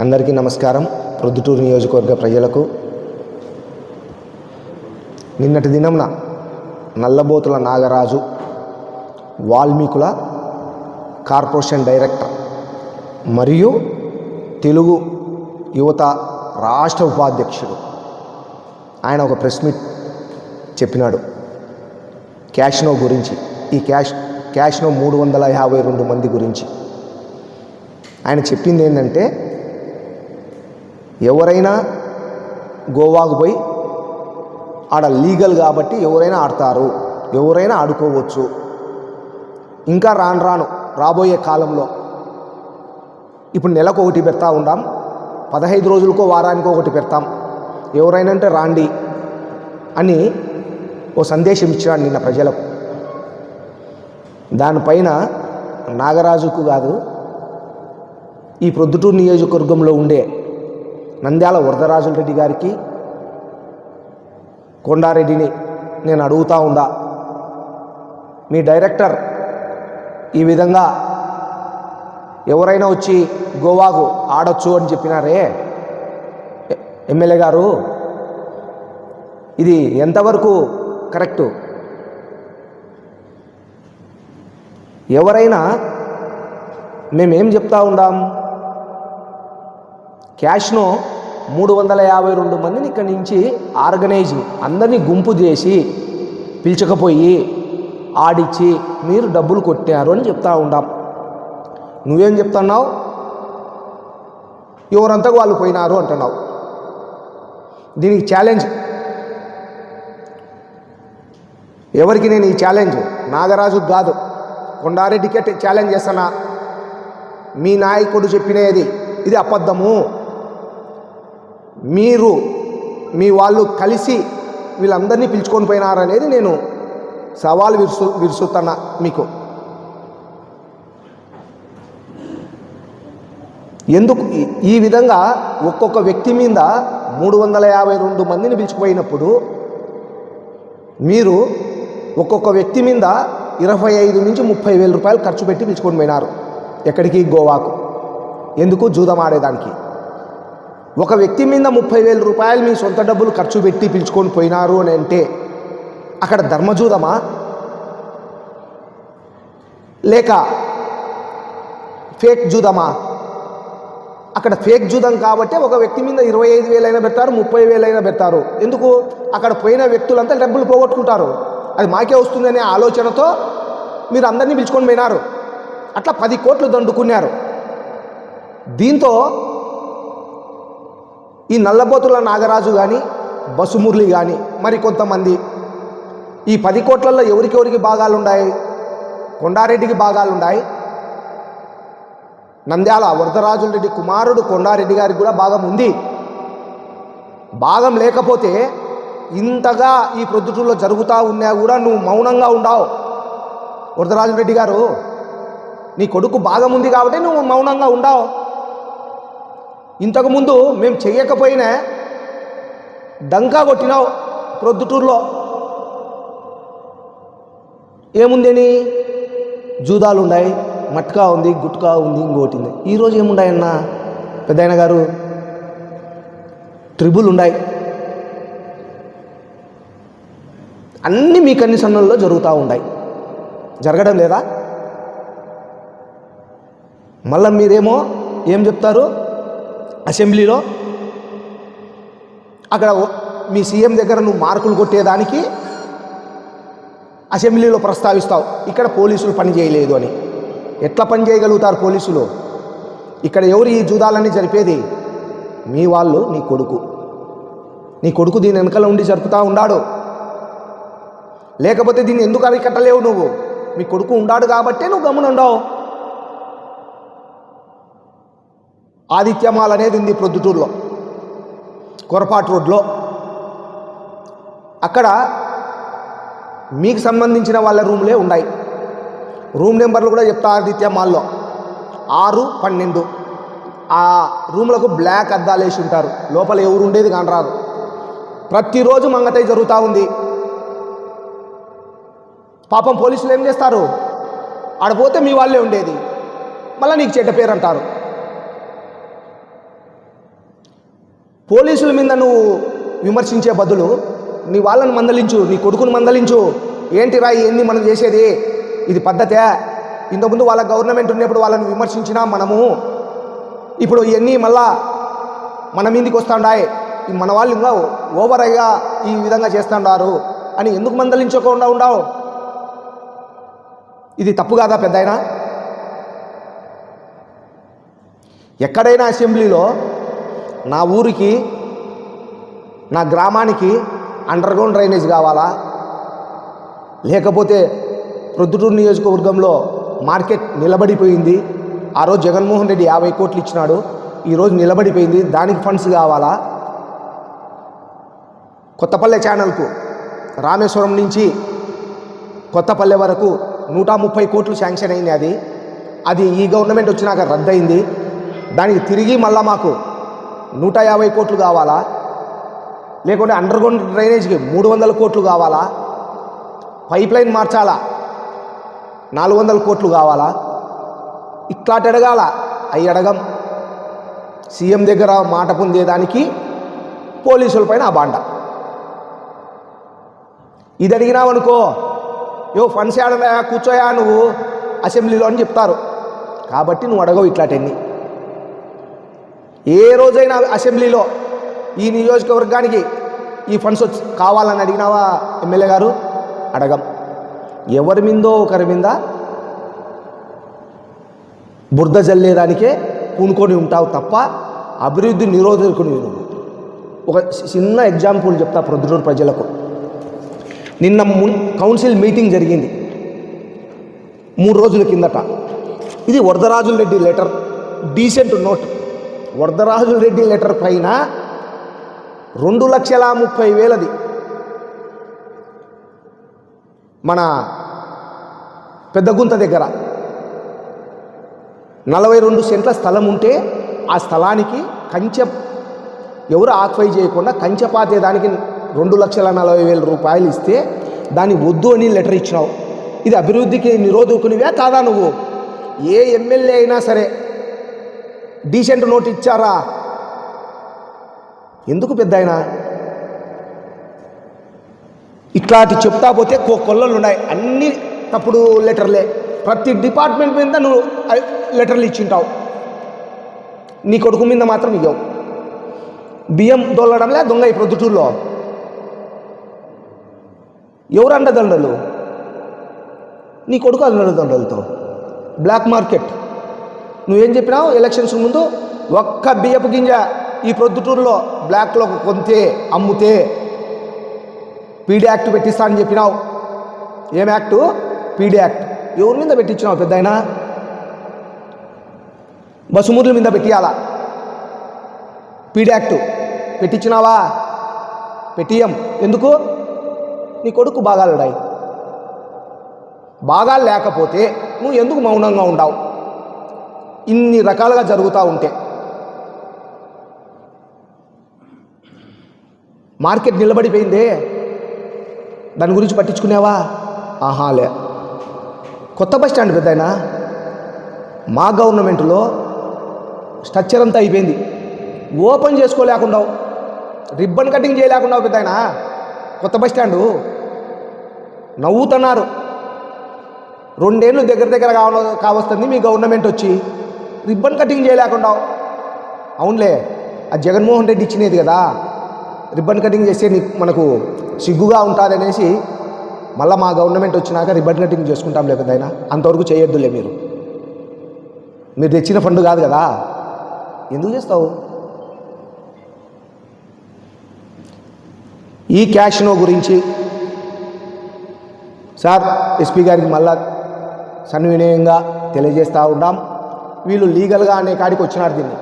అందరికీ నమస్కారం. ప్రొద్దుటూరు నియోజకవర్గ ప్రజలకు. నిన్నటి దినంన నల్లబోతుల నాగరాజు వాల్మీకుల కార్పొరేషన్ డైరెక్టర్ మరియు తెలుగు యువత రాష్ట్ర ఉపాధ్యక్షుడు. ఆయన ఒక ప్రెస్ మీట్ చెప్పినాడు. క్యాష్నో గురించి ఈ క్యాష్ క్యాష్నో మూడు వందల యాభై రెండు మంది గురించి. ఆయన చెప్పింది ఏంటంటే ఎవరైనా గోవాకు పోయి ఆడ లీగల్ కాబట్టి ఎవరైనా ఆడతారు ఎవరైనా ఆడుకోవచ్చు. ఇంకా రాను రాను రాబోయే కాలంలో ఇప్పుడు నెలకు ఒకటి పెడతా ఉండాం పదహైదు రోజులకో వారానికి ఒకటి పెడతాం. ఎవరైనా అంటే రాండి అని ఓ సందేశం ఇచ్చినాడు నిన్న ప్రజలకు. దానిపైన నాగరాజుకు కాదు ఈ ప్రొద్దుటూరు నియోజకవర్గంలో ఉండే నంద్యాల వరదరాజుల రెడ్డి గారికి కొండారెడ్డిని నేను అడుగుతా ఉందా మీ డైరెక్టర్ ఈ విధంగా ఎవరైనా వచ్చి గోవాకు ఆడొచ్చు అని చెప్పినారే? ఎమ్మెల్యే గారు ఇది ఎంతవరకు కరెక్టు? ఎవరైనా మేమేం చెప్తా ఉండాం? క్యాష్ను మూడు వందల యాభై రెండు మందిని ఇక్కడి నుంచి ఆర్గనైజ్ అందరినీ గుంపు చేసి పిలిచకపోయి ఆడిచ్చి మీరు డబ్బులు కొట్టారు అని చెప్తా ఉండాం. నువ్వేం చెప్తున్నావు? ఎవరంతకు వాళ్ళు పోయినారు అంటున్నావు. దీనికి ఛాలెంజ్. ఎవరికి నేను ఈ ఛాలెంజ్? నాగరాజు కాదు. కొండారెడ్డికే ఛాలెంజ్ చేస్తానా? మీ నాయకుడు చెప్పినది. ఇది అబద్ధము. మీరు మీ వాళ్ళు కలిసి వీళ్ళందరినీ పిలుచుకొని పోయినారనేది నేను సవాల్ విరుసు విరుసుతున్నా మీకు. ఎందుకు ఈ- ఈ విధంగా ఒక్కొక్క వ్యక్తి మీద మూడు వందల యాభై రెండు మందిని పిలుచుకుపోయినప్పుడు మీరు ఒక్కొక్క వ్యక్తి మీద ఇరవై ఐదు నుంచి ముప్పై వేల రూపాయలు ఖర్చు పెట్టి పిలుచుకొని పోయినారు ఎక్కడికి? గోవాకు. ఎందుకు? జూదం ఆడేదానికి ఒక వ్యక్తి మీద ముప్పై వేల రూపాయలు మీ సొంత డబ్బులు ఖర్చు పెట్టి పిలుచుకొని పోయినారు అని అంటే అక్కడ ధర్మజూదమా? లేక ఫేక్ జూదమా? అక్కడ ఫేక్ జూదం కాబట్టి ఒక వ్యక్తి మీద ఇరవై ఐదు వేలైనా పెడతారు ముప్పై వేలైనా పెడతారు. ఎందుకు? అక్కడ పోయిన వ్యక్తులంతా డబ్బులు పోగొట్టుకుంటారు. అది మాకే వస్తుందనే ఆలోచనతో మీరు అందరినీ పిలుచుకొని పోయినారు. అట్లా పది కోట్లు దండుకున్నారు. దీంతో ఈ నల్లబోతుల నాగరాజు కానీ బసుమురళి కానీ మరి కొంతమంది ఈ పది కోట్లలో ఎవరికెవరికి భాగాలు ఉన్నాయి కొండారెడ్డికి భాగాలు ఉన్నాయి నంద్యాల వరదరాజుల రెడ్డి కుమారుడు కొండారెడ్డి గారికి కూడా భాగం ఉంది. భాగం లేకపోతే ఇంతగా ఈ ప్రొద్దుటూరులో జరుగుతూ ఉన్నా కూడా నువ్వు మౌనంగా ఉండావు. వరదరాజుల రెడ్డి గారు నీ కొడుకు భాగం ఉంది కాబట్టి నువ్వు మౌనంగా ఉండావు. ఇంతకుముందు మేము చెయ్యకపోయినా డంకా కొట్టినావు ప్రొద్దుటూరులో. ఏముందని? జూదాలు ఉన్నాయి మట్కా ఉంది గుట్కా ఉంది ఇంకోటి ఉంది. ఈరోజు ఏముండాయన్న? పెద్దయన గారు ట్రిబుల్ ఉన్నాయి అన్నీ మీ కన్నిసన్నుల్లో జరుగుతూ ఉన్నాయి జరగడం లేదా? మళ్ళీ మీరేమో ఏం చెప్తారు? అసెంబ్లీలో అక్కడ మీ సీఎం దగ్గర నువ్వు మార్కులు కొట్టేదానికి అసెంబ్లీలో ప్రస్తావిస్తావు. ఇక్కడ పోలీసులు పని చేయలేదు అని. ఎట్లా పని చేయగలుగుతారు పోలీసులు? ఇక్కడ ఎవరు ఈ జూదాలన్నీ జరిపేది? మీ వాళ్ళు నీ కొడుకు. నీ కొడుకు దీని వెనకలో ఉండి జరుపుతూ ఉన్నాడు లేకపోతే దీన్ని ఎందుకు అరికట్టలేవు నువ్వు? మీ కొడుకు ఉండాడు కాబట్టే నువ్వు గమ్మున ఉండవు ఆదిత్యమాల్ అనేది ఉంది ప్రొద్దుటూరులో కొరపాటు రోడ్లో. అక్కడ మీకు సంబంధించిన వాళ్ళ రూమ్లే ఉన్నాయి. రూమ్ నెంబర్లు కూడా చెప్తా ఆదిత్య మాల్లో ఆరు పన్నెండు. ఆ రూమ్లకు బ్లాక్ అద్దాలు వేసి ఉంటారు. లోపల ఎవరు ఉండేది కానరాదు. ప్రతిరోజు మంగతై జరుగుతూ ఉంది. పాపం పోలీసులు ఏం చేస్తారు? ఆడపోతే మీ వాళ్ళే ఉండేది. మళ్ళీ నీకు చెడ్డ పేరు అంటారు. పోలీసుల మీద నువ్వు విమర్శించే బదులు నీ వాళ్ళని మందలించు నీ కొడుకుని మందలించు. ఏంటి రా ఏంది మనం చేసేది? ఇది పద్ధతే? ఇంతకుముందు వాళ్ళ గవర్నమెంట్ ఉన్నప్పుడు వాళ్ళని విమర్శించినా మనము ఇప్పుడు ఇవన్నీ మళ్ళా మన మీదకి వస్తాండాయి. ఈ మన వాళ్ళు ఇంకా ఓవర్ అయ్యా ఈ విధంగా చేస్తాండారు అని ఎందుకు మందలించకుండా ఉండవు? ఇది తప్పు కాదా పెద్ద ఎక్కడైనా అసెంబ్లీలో నా ఊరికి నా గ్రామానికి అండర్ గ్రౌండ్ డ్రైనేజ్ కావాలా? లేకపోతే ప్రొద్దుటూరు నియోజకవర్గంలో మార్కెట్ నిలబడిపోయింది. ఆ రోజు జగన్మోహన్ రెడ్డి యాభై కోట్లు ఇచ్చినాడు. ఈరోజు నిలబడిపోయింది. దానికి ఫండ్స్ కావాలా? కొత్తపల్లె ఛానల్కు రామేశ్వరం నుంచి కొత్తపల్లె వరకు నూట ముప్పై కోట్లు శాంక్షన్ అయింది అది. అది ఈ గవర్నమెంట్ వచ్చినాక రద్దయింది. దానికి తిరిగి మళ్ళా మాకు నూట యాభై కోట్లు కావాలా? లేకుంటే అండర్ గ్రౌండ్ డ్రైనేజ్కి మూడు వందల కోట్లు కావాలా? పైప్ లైన్ మార్చాలా? నాలుగు వందల కోట్లు కావాలా? ఇట్లాంటి అడగాల. అవి అడగం. సీఎం దగ్గర మాట పొందేదానికి పోలీసుల పైన ఆ బాండ. ఇది అడిగినావనుకో యో ఫండ్స్ ఏడనా కూర్చోయా నువ్వు? అసెంబ్లీలో అని చెప్తారు. కాబట్టి నువ్వు అడగవు ఇట్లాంటివన్నీ. ఏ రోజైనా అసెంబ్లీలో ఈ నియోజకవర్గానికి ఈ ఫండ్స్ వచ్చి కావాలని అడిగినావా ఎమ్మెల్యే గారు? అడగం. ఎవరి మీందో ఒకరి మీద బురద జల్లేదానికే పూనుకొని ఉంటావు తప్ప అభివృద్ధి నిరోధకుని నువ్వు. ఒక చిన్న ఎగ్జాంపుల్ చెప్తా ప్రొద్దుటూరు ప్రజలకు. నిన్న మున్ కౌన్సిల్ మీటింగ్ జరిగింది. మూడు రోజుల కిందట. ఇది Varadarajula Reddy letter dissent note. Varadarajula Reddy letter పైన రెండు లక్షల ముప్పై వేలది. మన పెద్దగుంత దగ్గర నలభై రెండు సెంట్ల స్థలం ఉంటే ఆ స్థలానికి కంచె ఎవరు ఆక్వై చేయకుండా కంచె పాతేదానికి రెండు లక్షల నలభై వేల రూపాయలు ఇస్తే దాన్ని వద్దు అని లెటర్ ఇచ్చినావు. ఇది అభివృద్ధికి నిరోధకునివే కాదా నువ్వు? ఏ ఎమ్మెల్యే అయినా సరే డీసెంట్ నోట్ ఇచ్చారా? ఎందుకు పెద్ద ఆయన ఇట్లాంటి చెప్తా పోతే కో కొల్లలు ఉన్నాయి. అన్ని తప్పుడు లెటర్లే. ప్రతి డిపార్ట్మెంట్ మీద నువ్వు లెటర్లు ఇచ్చింటావు. నీ కొడుకు మీద మాత్రం ఇవ్వవు బియ్యం దొల్లడంలే దొంగ ఈ ప్రొద్దుటూరులో. ఎవరు అండదండలు? నీ కొడుకు అండదండలతో. Black market. నువ్వేం చెప్పినావు ఎలక్షన్స్ ముందు ఒక్క బియ్యపు గింజ ఈ ప్రొద్దుటూరులో బ్లాక్లో కొంతే అమ్ముతే పీడీ యాక్ట్ పెట్టిస్తా అని చెప్పినావు. ఏం యాక్టు? PD act. ఎవరి మీద పెట్టించినావు పెద్ద ఆయన? బసుమూర్ల మీద పెట్టియాలా? PD act. పెట్టించినావా? పెట్టియం ఎందుకు? నీ కొడుకు బాగాలుడాయి. బాగా లేకపోతే నువ్వు ఎందుకు మౌనంగా ఉండవు? ఇన్ని రకాలుగా జరుగుతూ ఉంటే. మార్కెట్ నిలబడిపోయిందే. దాని గురించి పట్టించుకునేవా? ఆహాలే కొత్త బస్ స్టాండ్ పెద్దయినా? మా గవర్నమెంట్లో స్ట్రక్చర్ అంతా అయిపోయింది. ఓపెన్ చేసుకోలేకుండా రిబ్బన్ కటింగ్ చేయలేకుండా పెద్దాయన? కొత్త బస్ స్టాండు? నవ్వుతున్నారు. రెండేళ్ళు దగ్గర దగ్గర కావ కావస్తుంది మీ గవర్నమెంట్ వచ్చి. రిబ్బన్ కటింగ్ చేయలేకుండా. అవునులే ఆ జగన్మోహన్ రెడ్డి ఇచ్చినది కదా. రిబ్బన్ కటింగ్ చేస్తే మనకు సిగ్గుగా ఉంటుంది అనేసి మళ్ళీ మా గవర్నమెంట్ వచ్చినాక రిబ్బన్ కటింగ్ చేసుకుంటాం లేకపోతే అంతవరకు చేయొద్దులే మీరు. మీరు తెచ్చిన ఫండ్ కాదు కదా. ఎందుకు చేస్తావు? ఈ క్యాష్నో గురించి సార్ ఎస్పీ గారికి మళ్ళా సన్వినయంగా తెలియజేస్తూ ఉన్నాం. వీళ్ళు లీగల్గా అనే కాడికి వచ్చినారు దీన్ని.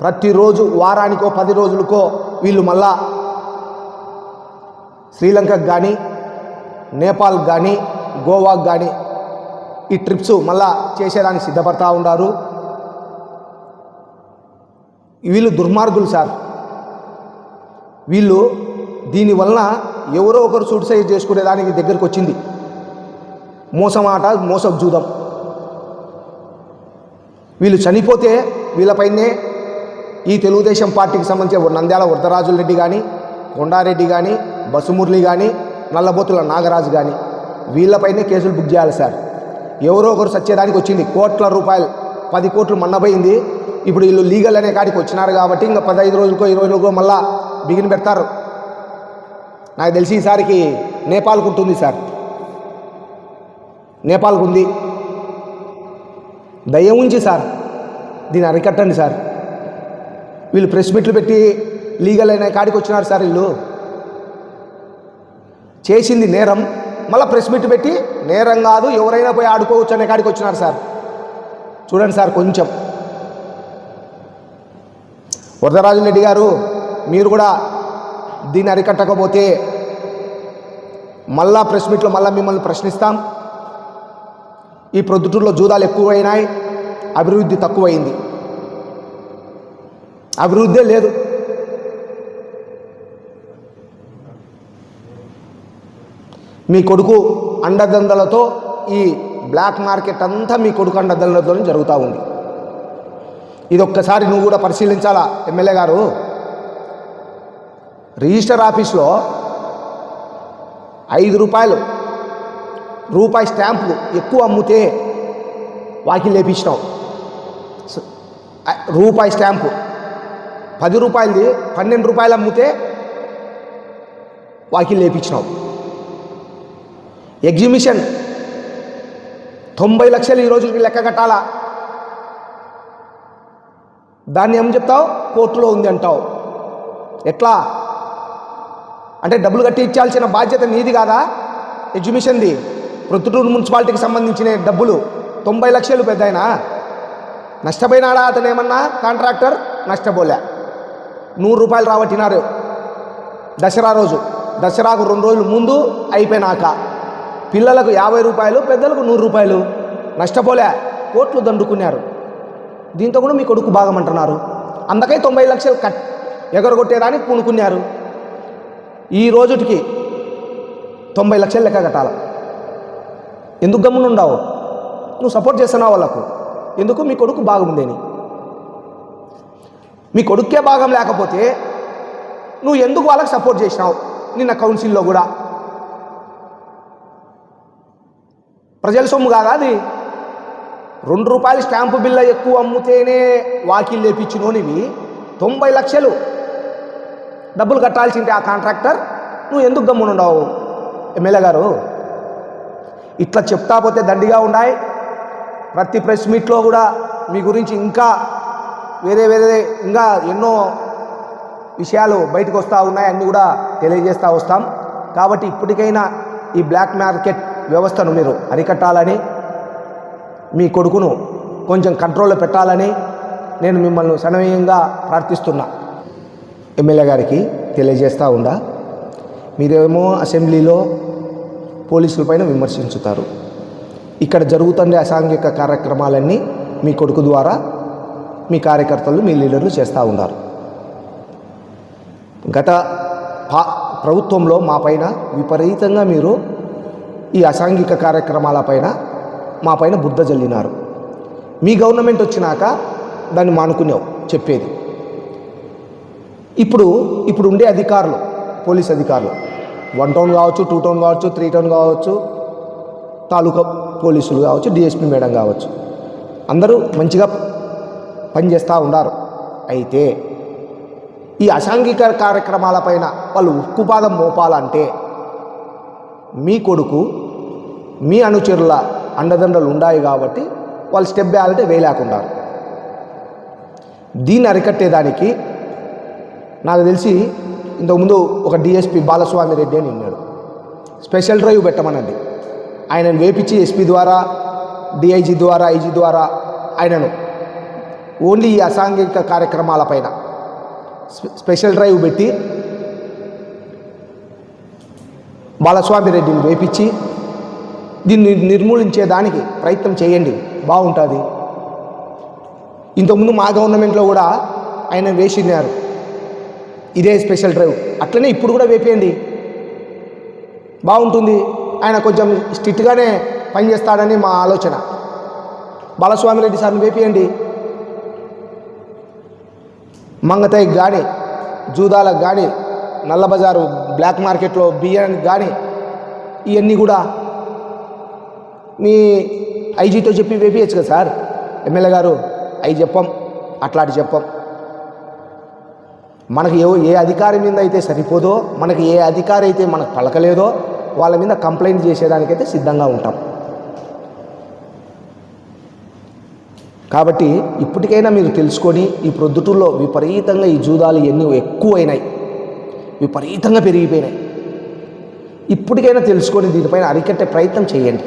ప్రతిరోజు వారానికో పది రోజులకో వీళ్ళు మళ్ళా శ్రీలంకకు కానీ నేపాల్ కానీ గోవాకు కానీ ఈ ట్రిప్స్ మళ్ళా చేసేదానికి సిద్ధపడతా ఉన్నారు వీళ్ళు దుర్మార్గులు సార్. వీళ్ళు దీనివలన ఎవరో ఒకరు సూసైడ్ చేసుకునేదానికి దగ్గరికి వచ్చింది. మోసమాట మోసం జూదం. వీళ్ళు చనిపోతే వీళ్ళపైనే ఈ తెలుగుదేశం పార్టీకి సంబంధించిన నంద్యాల వరదరాజుల రెడ్డి కానీ కొండారెడ్డి కానీ బసుమురళి కానీ నల్లబోతుల నాగరాజు కానీ వీళ్ళపైనే కేసులు బుక్ చేయాలి సార్. ఎవరో ఒకరు సచ్చేదానికి వచ్చింది. కోట్ల రూపాయలు పది కోట్లు మన్నపోయింది ఇప్పుడు వీళ్ళు లీగల్ అనే కాడికి వచ్చినారు కాబట్టి ఇంకా పదహైదు రోజులకో ఇరవై రోజులకో మళ్ళా బిగిన పెడతారు. నాకు తెలిసి ఈసారికి నేపాల్కు ఉంటుంది సార్. నేపాల్కు ఉంది. దయ ఉంచి సార్ దీన్ని అరికట్టండి సార్. వీళ్ళు ప్రెస్ మీట్లు పెట్టి లీగల్ అయిన కాడికి వచ్చినారు సార్ వీళ్ళు. చేసింది నేరం మళ్ళీ ప్రెస్ మీట్ పెట్టి నేరం కాదు ఎవరైనా పోయి ఆడుకోవచ్చు అనే కాడికి వచ్చినారు సార్. చూడండి సార్ కొంచెం. వరదరాజు రెడ్డి గారు మీరు కూడా దీన్ని అరికట్టకపోతే మళ్ళా ప్రెస్ మీట్లో మళ్ళీ మిమ్మల్ని ప్రశ్నిస్తాం. ఈ ప్రొద్దుటూరులో జూదాలు ఎక్కువైనాయి. అభివృద్ధి తక్కువైంది. అభివృద్ధే లేదు. మీ కొడుకు అండదండలతో ఈ బ్లాక్ మార్కెట్ అంతా మీ కొడుకు అండదండలతో జరుగుతూ ఉంది. ఇది ఒక్కసారి నువ్వు కూడా పరిశీలించాలా ఎమ్మెల్యే గారు? రిజిస్టర్ ఆఫీస్లో ఐదు రూపాయలు రూపాయి స్టాంపులు ఎక్కువ అమ్ముతే వాకి లేపించినావు. రూపాయి స్టాంపు. పది రూపాయలది పన్నెండు రూపాయలు అమ్మితే వాకి లేపించినావు. ఎగ్జిబిషన్ తొంభై లక్షలు ఈ రోజుకి లెక్క కట్టాలా? దాన్ని ఏం చెప్తావు? కోర్టులో ఉంది అంటావు. ఎట్లా? అంటే డబ్బులు కట్టి ఇచ్చాల్సిన బాధ్యత నీది కాదా? ఎగ్జిబిషన్ది. ప్రొద్దుటూరు మున్సిపాలిటీకి సంబంధించిన డబ్బులు తొంభై లక్షలు పెద్ద ఆయన నష్టపోయినాడా అతను ఏమన్నా? కాంట్రాక్టర్ నష్టపోలే. నూరు రూపాయలు రాబట్టినారు. దసరా రోజు. దసరాకు రెండు రోజులు ముందు అయిపోయినాక పిల్లలకు యాభై రూపాయలు పెద్దలకు నూరు రూపాయలు నష్టపోలే. కోట్లు దండుకున్నారు. దీంతో కూడా మీ కొడుకు భాగమంటున్నారు అందుకై తొంభై లక్షలు కట్ ఎగరగొట్టేదానికి పూనుకున్నారు. ఈ రోజుటికి తొంభై లక్షలు లెక్క కట్టాలి? ఎందుకు గమ్మున ఉండవు నువ్వు సపోర్ట్ చేస్తున్నావు వాళ్ళకు? ఎందుకు మీ కొడుకు బాగుందేని మీ కొడుక్కే భాగం లేకపోతే నువ్వు ఎందుకు వాళ్ళకి సపోర్ట్ చేసినావు? నిన్న కౌన్సిల్లో కూడా. ప్రజల సొమ్ము కాదా అది? రెండు రూపాయలు స్టాంపు బిల్ల ఎక్కువ అమ్ముతేనే వాకిల్ లేపించినోనివి తొంభై లక్షలు. డబ్బులు కట్టాల్సింటే ఆ కాంట్రాక్టర్ నువ్వు ఎందుకు గమ్మునుండవు? ఎమ్మెల్యే గారు. ఇట్లా చెప్తా పోతే దండిగా ఉన్నాయి. ప్రతి ప్రెస్ మీట్లో కూడా మీ గురించి ఇంకా వేరే వేరే ఇంకా ఎన్నో విషయాలు బయటకు వస్తూ ఉన్నాయి. అన్నీ కూడా తెలియజేస్తూ వస్తాం. కాబట్టి ఇప్పటికైనా ఈ బ్లాక్ మార్కెట్ వ్యవస్థను మీరు అరికట్టాలని మీ కొడుకును కొంచెం కంట్రోల్లో పెట్టాలని నేను మిమ్మల్ని సనవీయంగా ప్రార్థిస్తున్నా. ఎమ్మెల్యే గారికి తెలియజేస్తూ ఉండా మీరేమో అసెంబ్లీలో పోలీసులపైన విమర్శించుతారు. ఇక్కడ జరుగుతుండే అసాంఘిక కార్యక్రమాలన్నీ మీ కొడుకు ద్వారా మీ కార్యకర్తలు మీ లీడర్లు చేస్తూ ఉన్నారు. గత పా ప్రభుత్వంలో మా పైన విపరీతంగా మీరు ఈ అసాంఘిక కార్యక్రమాలపైన మా పైన బుద్ధ జల్లినారు. మీ గవర్నమెంట్ వచ్చినాక దాన్ని మానుకునేవు చెప్పేది. ఇప్పుడు ఇప్పుడు ఉండే అధికారులు పోలీస్ అధికారులు వన్ టౌన్ కావచ్చు టూ టౌన్ కావచ్చు త్రీ టౌన్ కావచ్చు తాలూకా పోలీసులు కావచ్చు డిఎస్పీ మేడం కావచ్చు. అందరూ మంచిగా పనిచేస్తూ ఉన్నారు. అయితే ఈ అసాంఘిక కార్యక్రమాలపైన వాళ్ళు ఉక్కుపాదం మోపాలంటే మీ కొడుకు మీ అనుచరుల అండదండలు ఉన్నాయి కాబట్టి వాళ్ళు స్టెప్ వేయాలంటే వేయలేకుంటారు దీన్ని అరికట్టేదానికి నాకు తెలిసి ఇంతకుముందు ఒక డిఎస్పి బాలస్వామి రెడ్డి అని ఉన్నాడు. స్పెషల్ డ్రైవ్ పెట్టమనండి. ఆయనను వేపించి ఎస్పీ ద్వారా డిఐజీ ద్వారా ఐజీ ద్వారా ఆయనను ఓన్లీ ఈ అసాంఘిక కార్యక్రమాలపైన స్పె- స్పెషల్ డ్రైవ్ పెట్టి బాలస్వామి రెడ్డిని వేపించి దీన్ని నిర్మూలించేదానికి ప్రయత్నం చేయండి. బాగుంటుంది. ఇంతకుముందు మా గవర్నమెంట్లో కూడా ఆయన వేసినారు. ఇదే స్పెషల్ డ్రైవ్ అట్లనే ఇప్పుడు కూడా వేపేయండి. బాగుంటుంది. ఆయన కొంచెం స్ట్రిక్ట్గానే పనిచేస్తాడని మా ఆలోచన. బాలస్వామి రెడ్డి సార్ని వేపియండి. మంగతాయికి కానీ జూదాలకు కానీ నల్లబజారు బ్లాక్ మార్కెట్లో బియ్యానికి కానీ ఇవన్నీ కూడా మీ ఐజీతో చెప్పి వేపియచ్చు కదా సార్? ఎమ్మెల్యే గారు అవి చెప్పం అట్లాంటి చెప్పం. మనకి ఏ ఏ అధికారి మీద అయితే సరిపోదో మనకి ఏ అధికారి అయితే మనకు పలకలేదో వాళ్ళ మీద కంప్లైంట్ చేసేదానికైతే సిద్ధంగా ఉంటాం. కాబట్టి ఇప్పటికైనా మీరు తెలుసుకొని ఈ ప్రొద్దుటూరులో విపరీతంగా ఈ జూదాలు ఎన్ని ఎక్కువైనాయి. విపరీతంగా పెరిగిపోయినాయి. ఇప్పటికైనా తెలుసుకొని దీనిపైన అరికట్టే ప్రయత్నం చేయండి.